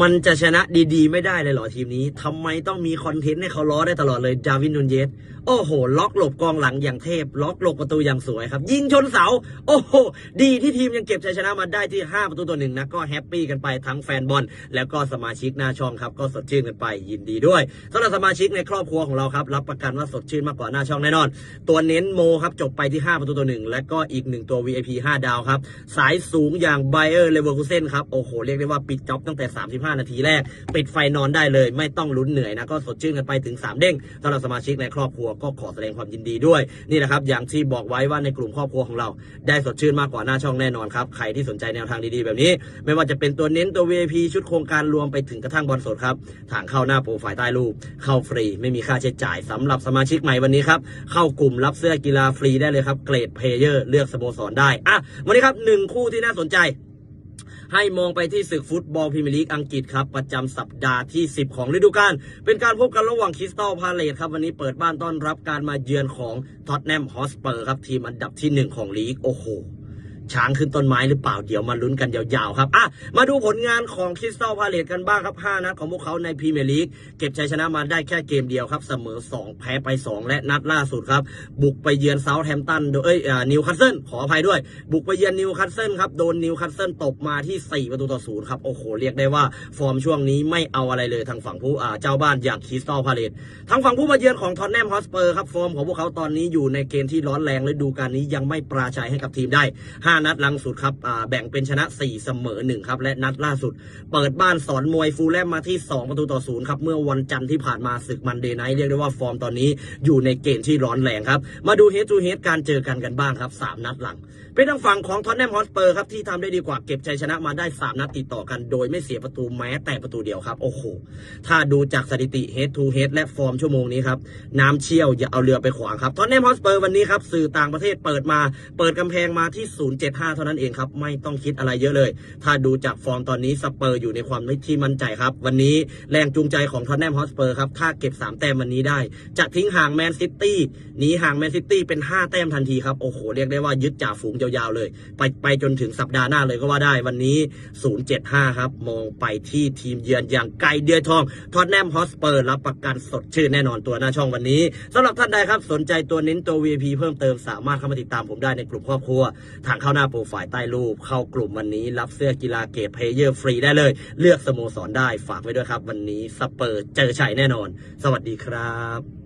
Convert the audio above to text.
มันจะชนะดีๆ ไม่ได้เลยเหรอทีมนี้ทำไมต้องมีคอนเทนต์ให้เขาล้อได้ตลอดเลยดาวินนูนเยสโอ้โห ล็อกหลบกองหลังอย่างเทพ ล็อกหลบประตูอย่างสวยครับ ยิงชนเสา โอ้โห ดีที่ทีมยังเก็บชัยชนะมาได้ที่ 5 ประตูต่อหนึ่งนะก็แฮปปี้กันไปทั้งแฟนบอล แล้วก็สมาชิกหน้าช่องครับ ก็สดชื่นกันไปยินดีด้วยสำหรับสมาชิกในครอบครัวของเราครับรับประกันว่าสดชื่นมากกว่าหน้าช่องแน่นอน ตัวเน้นโมครับจบไปที่ 5 ประตูต่อหนึ่งและก็อีกหนึ่งตัว VIP 5 ดาวครับสายสูงอย่างไบเออร์เลเวอร์คูเซนครับโอ้โหเรียกได้ว่าปิดจ็อบตั้งแต่35นาทีแรก ปิดไฟนอนได้เลย ไม่ต้องลุ้นเหนื่อยนะก็สดชื่นกันไปถึง 3 เด้งสำหรับสมาชิกในครอบครัวก็ขอแสดงความยินดีด้วยนี่แหละครับอย่างที่บอกไว้ว่าในกลุ่มครอบครัวของเรา ได้สดชื่นมากกว่าหน้าช่องแน่นอนครับใครที่สนใจแนวทางดีๆแบบนี้ ไม่ว่าจะเป็นตัวเน้นตัว VIP ชุดโครงการรวมไปถึงกระทั่งบอลสดครับทางเข้าหน้าโปรไฟล์ใต้รูปเข้าฟรีไม่มีค่าใช้จ่ายสำหรับสมาชิกใหม่วันนี้ครับเข้ากลุ่มรับเสื้อกีฬาฟรีได้เลยครับเกรดเพลเยอร์เลือกสโมสรได้อะวันนี้ครับหนึ่งคู่ที่น่าสนใจ ให้มองไปที่ศึกฟุตบอลพรีเมียร์ลีกอังกฤษครับ ประจำสัปดาห์ที่ 10 ของฤดูกาลเป็นการพบกันระหว่างคริสตัลพาเลตครับ วันนี้เปิดบ้านต้อนรับการมาเยือนของท็อตแนมฮอสเปอร์ครับทีมอันดับที่ 1 ของลีกโอ้โห ช้างขึ้นต้นไม้หรือเปล่าเดี๋ยวมาลุ้นกันยาวๆครับอะมาดูผลงานของคริสตัลพาเลตกันบ้างครับ5นัดของพวกเขาในพรีเมียร์ลีกเก็บชัยชนะมาได้แค่เกมเดียวครับเสมอ 2 แพ้ไป 2 และนัดล่าสุดครับ บุกไปเยือนเซาท์แฮมป์ตันโดยเอ้ยอ่านิวคาสเซิลขออภัยด้วย บุกไปเยือนนิวคาสเซิลครับโดนนิวคาสเซิลตบมาที่ 4 ประตูต่อศูนย์ครับโอ้โหเรียกได้ว่าฟอร์มช่วงนี้ไม่เอาอะไรเลยทางฝั่งผู้อ่าเจ้าบ้านอย่างคริสตัลพาเลตทางฝั่งผู้มาเยือนของทอนแนมฮอสเปอร์ครับฟอร์มของพวกเขาตอนนี้อยู่ในเกณฑ์ที่ร้อนแรงและดูการนี้ยังไม่ปราชัยให้กับทีมได้5 นัดหลังสุดครับอ่าแบ่งเป็นชนะ 4 เสมอ 1 ครับ และนัดล่าสุด เปิดบ้านสอนมวยฟูลแลมมาที่ 2 ประตูต่อศูนย์ครับ เมื่อวันจันทร์ที่ผ่านมาศึกมันเดย์ไนท์เรียกได้ว่าฟอร์มตอนนี้อยู่ในเกณฑ์ที่ร้อนแรงครับ มาดูเฮดทูเฮดการเจอกันกันบ้างครับ 3 นัดหลังเป็นทางฝั่งของทอนแนมฮอสเปอร์ครับที่ทำได้ดีกว่าเก็บชัยชนะมาได้ 3 นัดติดต่อกัน โดยไม่เสียประตูแม้แต่ประตูเดียวครับ โอ้โห ถ้าดูจากสถิติ head to head และฟอร์มชั่วโมงนี้ครับ น้ำเชี่ยวอย่าเอาเรือไปขวางครับทอนแนมฮอสเปอร์วันนี้ครับสื่อต่างประเทศเปิดมา เปิดกำแพงมาที่ 0.75 เท่านั้นเองครับ ไม่ต้องคิดอะไรเยอะเลย ถ้าดูจากฟอร์มตอนนี้สเปอร์อยู่ในความที่มั่นใจครับ วันนี้แรงจูงใจของทอนแนมฮอสเปอร์ครับถ้าเก็บ 3 แต้มวันนี้ได้ จะทิ้งห่างแมนซิตี้หนีห่างแมนซิตี้เป็น 5 แต้มทันทีครับโอ้โหเรียกได้ว่ายึดจ่าฝูงยาวๆเลย ไปไปจนถึงสัปดาห์หน้าเลยก็ว่าได้วันนี้ 075 ครับ มองไปที่ทีมเยือนอย่างไกลเดือยทอง ทอตแนมฮอสเปอร์รับประกันสดชื่นแน่นอนตัวหน้าช่องวันนี้สำหรับท่านใดครับสนใจตัวเน้นตัว VIP เพิ่มเติมสามารถเข้ามาติดตามผมได้ในกลุ่มครอบครัว ทางเข้าหน้าโปรไฟล์ใต้รูป เข้ากลุ่มวันนี้ รับเสื้อกีฬาเกตเพลเยอร์ฟรีได้เลย เลือกสโมสรได้ฝากไว้ด้วยครับ วันนี้สเปอร์เจอชัยแน่นอน สวัสดีครับ